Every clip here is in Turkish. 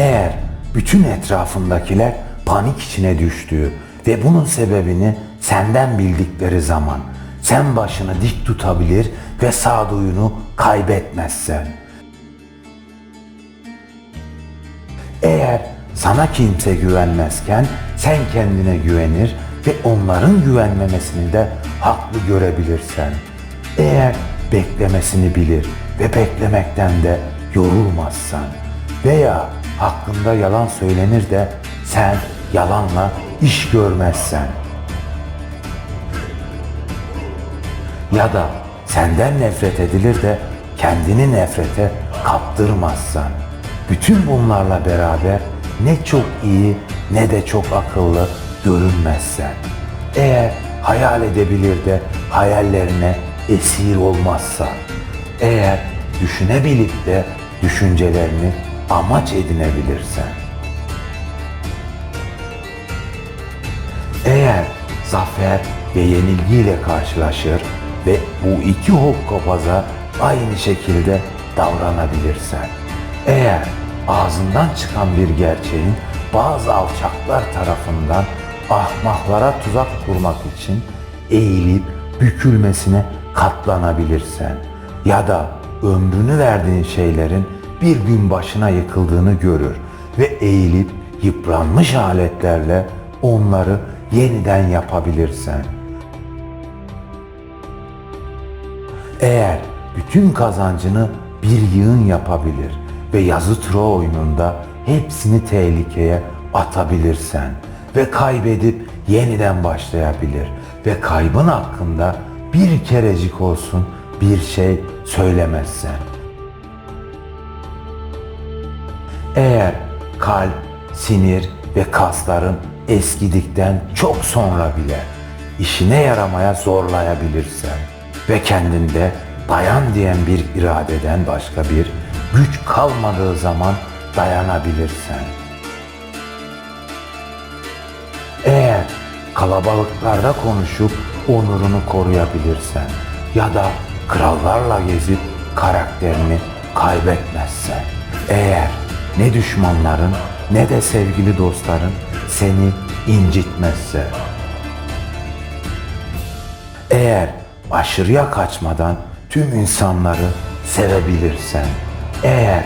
Eğer bütün etrafındakiler panik içine düştüğü ve bunun sebebini senden bildikleri zaman sen başını dik tutabilir ve sağduyunu kaybetmezsen. Eğer sana kimse güvenmezken sen kendine güvenir ve onların güvenmemesini de haklı görebilirsen. Eğer beklemesini bilir ve beklemekten de yorulmazsan veya hakkında yalan söylenir de sen yalanla iş görmezsen. Ya da senden nefret edilir de kendini nefrete kaptırmazsan. Bütün bunlarla beraber ne çok iyi ne de çok akıllı görünmezsen. Eğer hayal edebilir de hayallerine esir olmazsan. Eğer düşünebilip de düşüncelerini amaç edinebilirsen. Eğer zafer ve yenilgiyle karşılaşır ve bu iki hokkabaza aynı şekilde davranabilirsen, eğer ağzından çıkan bir gerçeğin bazı alçaklar tarafından ahmaklara tuzak kurmak için eğilip bükülmesine katlanabilirsen ya da ömrünü verdiğin şeylerin bir gün başına yıkıldığını görür ve eğilip yıpranmış aletlerle onları yeniden yapabilirsen. Eğer bütün kazancını bir yığın yapabilir ve yazı tura oyununda hepsini tehlikeye atabilirsen ve kaybedip yeniden başlayabilir ve kaybın hakkında bir kerecik olsun bir şey söylemezsen. Eğer kalp, sinir ve kasların eskidikten çok sonra bile işine yaramaya zorlayabilirsen ve kendinde dayan diyen bir iradeden başka bir güç kalmadığı zaman dayanabilirsen. Eğer kalabalıklarda konuşup onurunu koruyabilirsen ya da krallarla gezip karakterini kaybetmezsen. Eğer ne düşmanların ne de sevgili dostların seni incitmezse. Eğer aşırıya kaçmadan tüm insanları sevebilirsen, eğer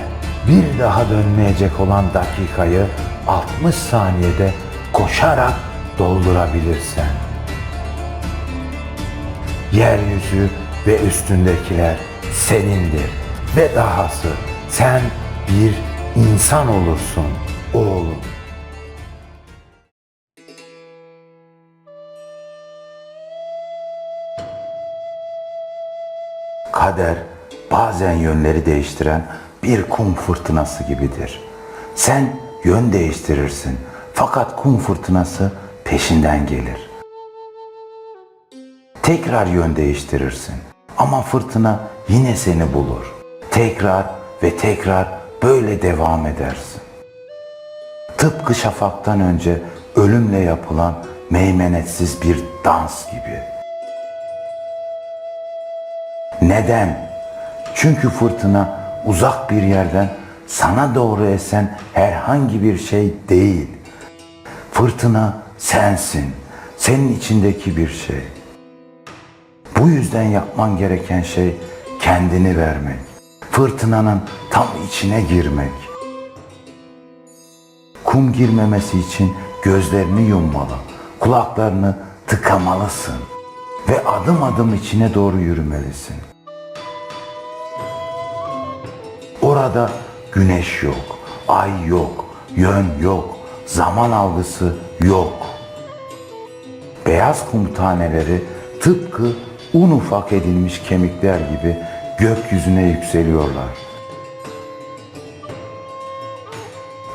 bir daha dönmeyecek olan dakikayı 60 saniyede koşarak doldurabilirsen, yeryüzü ve üstündekiler senindir ve dahası sen bir insan olursun oğlum. Kader bazen yönleri değiştiren bir kum fırtınası gibidir. Sen yön değiştirirsin fakat kum fırtınası peşinden gelir. Tekrar yön değiştirirsin ama fırtına yine seni bulur. Tekrar ve tekrar böyle devam edersin. Tıpkı şafaktan önce ölümle yapılan meymenetsiz bir dans gibi. Neden? Çünkü fırtına uzak bir yerden sana doğru esen herhangi bir şey değil. Fırtına sensin. Senin içindeki bir şey. Bu yüzden yapman gereken şey kendini vermek. Fırtınanın tam içine girmek. Kum girmemesi için gözlerini yummalı, kulaklarını tıkamalısın ve adım adım içine doğru yürümelisin. Orada güneş yok, ay yok, yön yok, zaman algısı yok. Beyaz kum taneleri tıpkı un ufak edilmiş kemikler gibi gökyüzüne yükseliyorlar.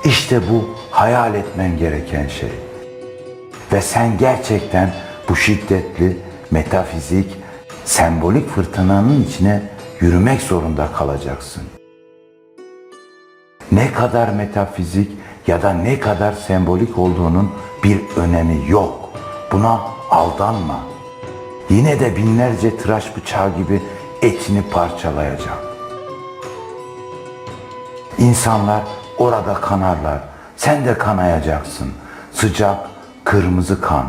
İşte bu hayal etmen gereken şey. Ve sen gerçekten bu şiddetli, metafizik, sembolik fırtınanın içine yürümek zorunda kalacaksın. Ne kadar metafizik ya da ne kadar sembolik olduğunun bir önemi yok. Buna aldanma. Yine de binlerce tıraş bıçağı gibi etini parçalayacak. İnsanlar orada kanarlar. Sen de kanayacaksın. Sıcak, kırmızı kan.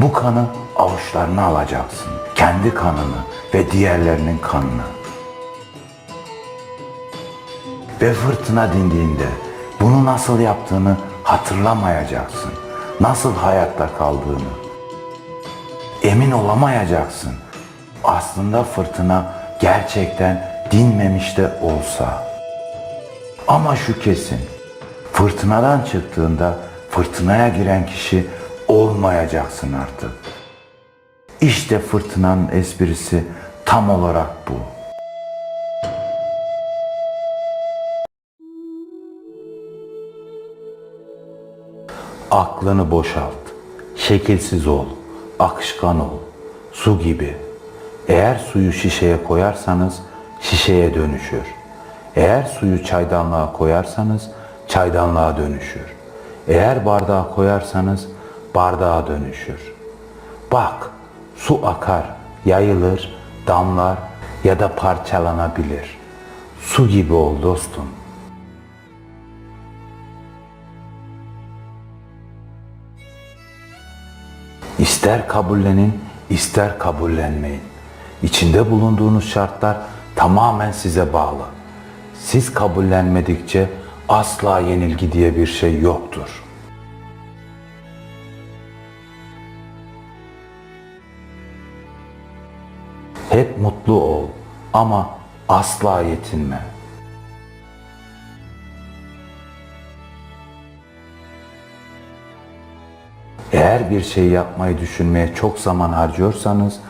Bu kanı avuçlarına alacaksın. Kendi kanını ve diğerlerinin kanını. Ve fırtına dindiğinde bunu nasıl yaptığını hatırlamayacaksın. Nasıl hayatta kaldığını. Emin olamayacaksın. Aslında fırtına gerçekten dinmemiş de olsa. Ama şu kesin. Fırtınadan çıktığında fırtınaya giren kişi olmayacaksın artık. İşte fırtınanın esprisi tam olarak bu. Aklını boşalt. Şekilsiz ol. Akışkan ol. Su gibi. Eğer suyu şişeye koyarsanız şişeye dönüşür. Eğer suyu çaydanlığa koyarsanız çaydanlığa dönüşür. Eğer bardağa koyarsanız bardağa dönüşür. Bak, su akar, yayılır, damlar ya da parçalanabilir. Su gibi ol dostum. İster kabullenin, ister kabullenmeyin. İçinde bulunduğunuz şartlar tamamen size bağlı. Siz kabullenmedikçe asla yenilgi diye bir şey yoktur. Hep mutlu ol ama asla yetinme. Eğer bir şey yapmayı düşünmeye çok zaman harcıyorsanız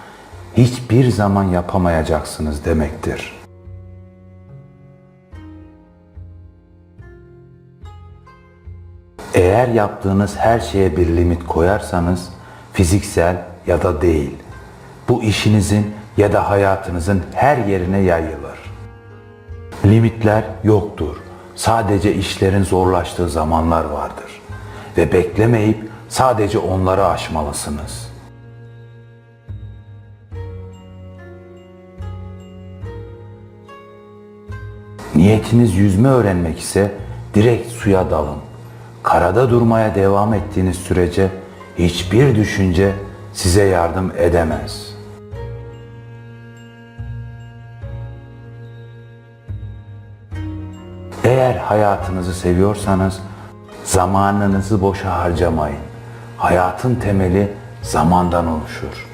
hiçbir zaman yapamayacaksınız demektir. Eğer yaptığınız her şeye bir limit koyarsanız fiziksel ya da değil bu işinizin ya da hayatınızın her yerine yayılır. Limitler yoktur. Sadece işlerin zorlaştığı zamanlar vardır. Ve beklemeyip sadece onları aşmalısınız. Niyetiniz yüzme öğrenmek ise direkt suya dalın. Karada durmaya devam ettiğiniz sürece hiçbir düşünce size yardım edemez.'' Eğer hayatınızı seviyorsanız zamanınızı boşa harcamayın. Hayatın temeli zamandan oluşur.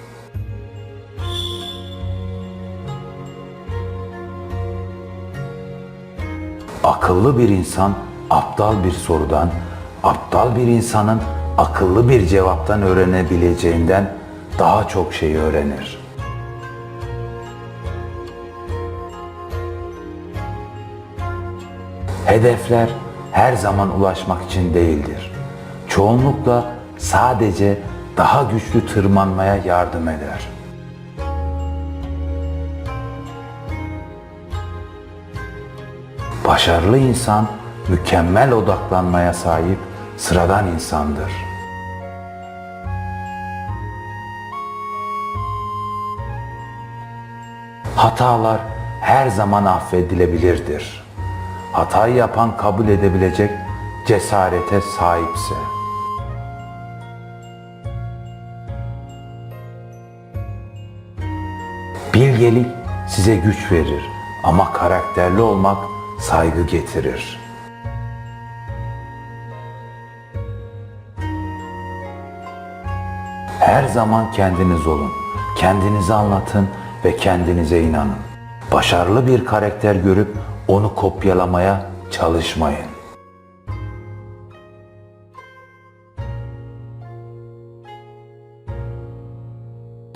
Akıllı bir insan aptal bir sorudan, aptal bir insanın akıllı bir cevaptan öğrenebileceğinden daha çok şey öğrenir. Hedefler her zaman ulaşmak için değildir. Çoğunlukla sadece daha güçlü tırmanmaya yardım eder. Başarılı insan mükemmel odaklanmaya sahip sıradan insandır. Hatalar her zaman affedilebilirdir hatayı yapan kabul edebilecek cesarete sahipse. Bilgelik size güç verir ama karakterli olmak saygı getirir. Her zaman kendiniz olun. Kendinizi anlatın ve kendinize inanın. Başarılı bir karakter görüp onu kopyalamaya çalışmayın.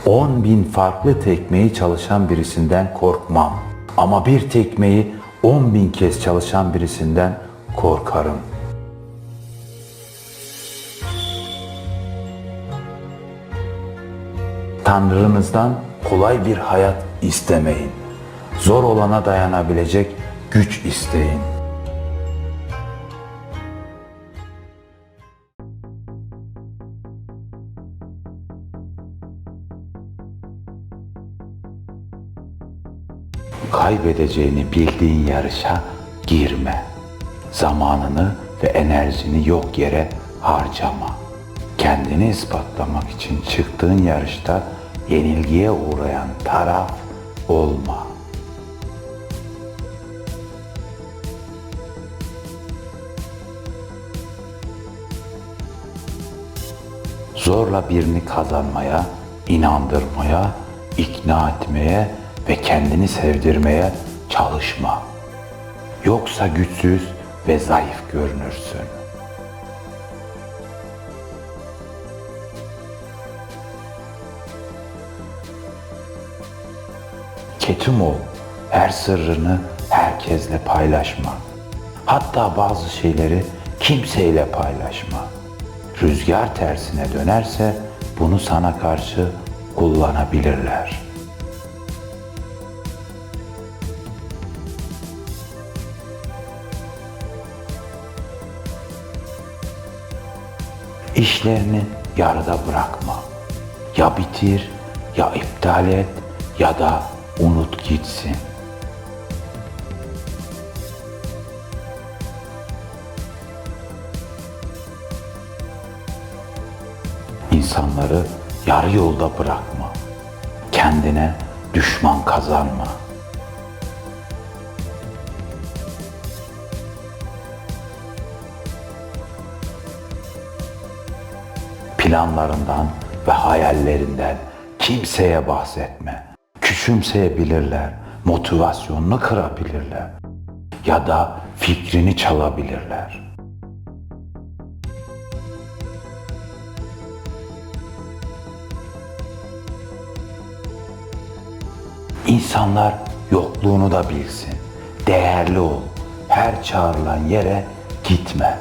On bin farklı tekmeyi çalışan birisinden korkmam. Ama bir tekmeyi on bin kez çalışan birisinden korkarım. Tanrınızdan kolay bir hayat istemeyin. Zor olana dayanabilecek güç isteyin. Kaybedeceğini bildiğin yarışa girme. zamanını ve enerjini yok yere harcama. Kendini ispatlamak için çıktığın yarışta yenilgiye uğrayan taraf olma. Zorla birini kazanmaya, inandırmaya, ikna etmeye ve kendini sevdirmeye çalışma. Yoksa güçsüz ve zayıf görünürsün. Ketum ol, her sırrını herkesle paylaşma. Hatta bazı şeyleri kimseyle paylaşma. Rüzgar tersine dönerse bunu sana karşı kullanabilirler. İşlerini yarıda bırakma. Ya bitir, ya iptal et ya da unut gitsin. İnsanları yarı yolda bırakma. Kendine düşman kazanma. Planlarından ve hayallerinden kimseye bahsetme. Küçümseyebilirler, motivasyonunu kırabilirler ya da fikrini çalabilirler. İnsanlar yokluğunu da bilsin. Değerli ol. Her çağrılan yere gitme.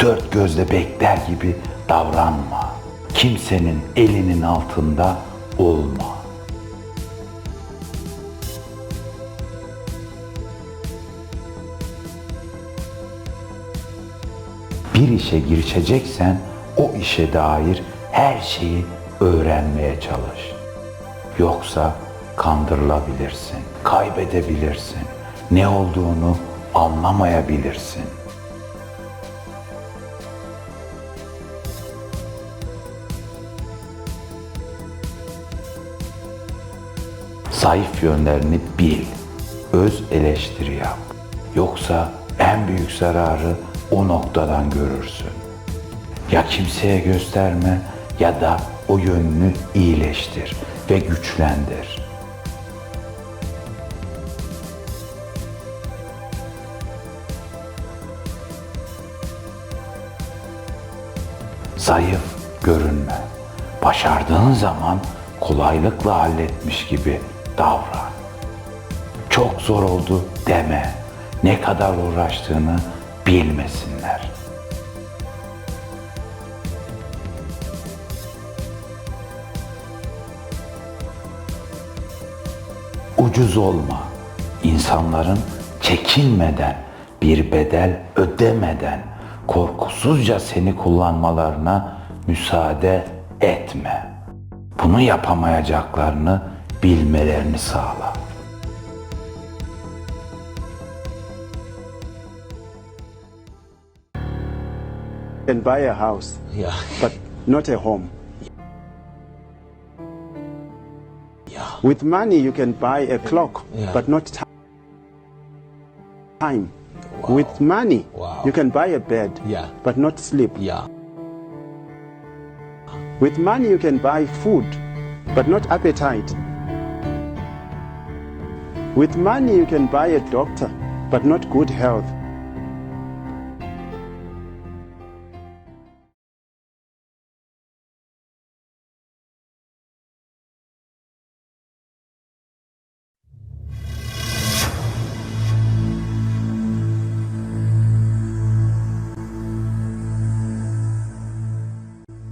Dört gözle bekler gibi davranma. Kimsenin elinin altında olma. Bir işe girişeceksen o işe dair her şeyi öğrenmeye çalış. Yoksa kandırılabilirsin, kaybedebilirsin, ne olduğunu anlamayabilirsin. Zayıf yönlerini bil, öz eleştiri yap. Yoksa en büyük zararı o noktadan görürsün. Ya kimseye gösterme ya da o yönünü iyileştir ve güçlendir. Zayıf görünme. Başardığın zaman kolaylıkla halletmiş gibi davran. Çok zor oldu deme. Ne kadar uğraştığını bilmesinler. Ucuz olma. İnsanların çekinmeden, bir bedel ödemeden korkusuzca seni kullanmalarına müsaade etme. Bunu yapamayacaklarını bilmelerini sağla. can buy a house, Yeah. but not a home. Yeah. With money, you can buy a clock, Yeah. but not ti- time. With money, Wow. you can buy a bed, Yeah. but not sleep. Yeah. With money, you can buy food, but not appetite. With money, you can buy a doctor, but not good health.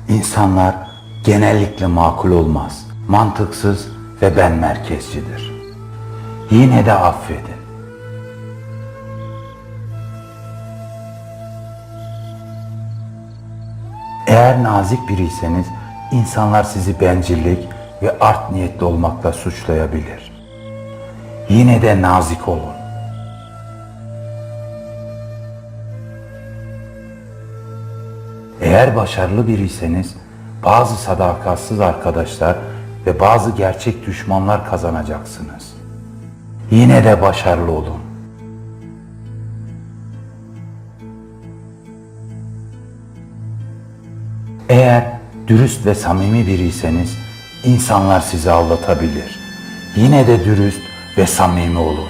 İnsanlar genellikle makul olmaz, mantıksız ve ben merkezcidir yine de affedin. Eğer nazik biriyseniz insanlar sizi bencillik ve art niyetli olmakla suçlayabilir. Yine de nazik olun. Eğer başarılı biriyseniz bazı sadakatsiz arkadaşlar ve bazı gerçek düşmanlar kazanacaksınız. Yine de başarılı olun. Eğer dürüst ve samimi biriyseniz insanlar sizi aldatabilir. Yine de dürüst ve samimi olun.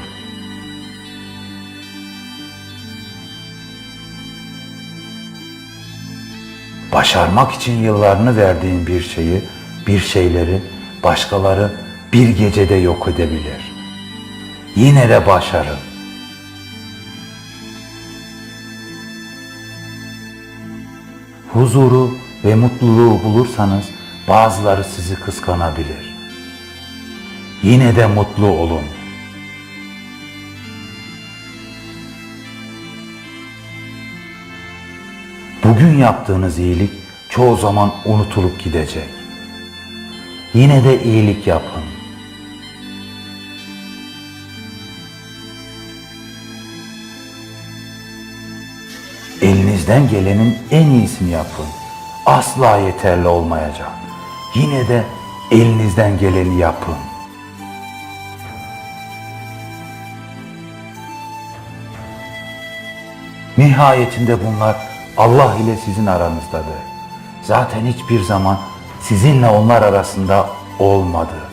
Başarmak için yıllarını verdiğin bir şeyi, bir şeyleri başkaları bir gecede yok edebilir. Yine de başarın. Huzuru ve mutluluğu bulursanız bazıları sizi kıskanabilir. Yine de mutlu olun. Bugün yaptığınız iyilik çoğu zaman unutulup gidecek. Yine de iyilik yapın. Elinizden gelenin en iyisini yapın. Asla yeterli olmayacak. Yine de elinizden geleni yapın. Nihayetinde bunlar Allah ile sizin aranızdadır. Zaten hiçbir zaman sizinle onlar arasında olmadı.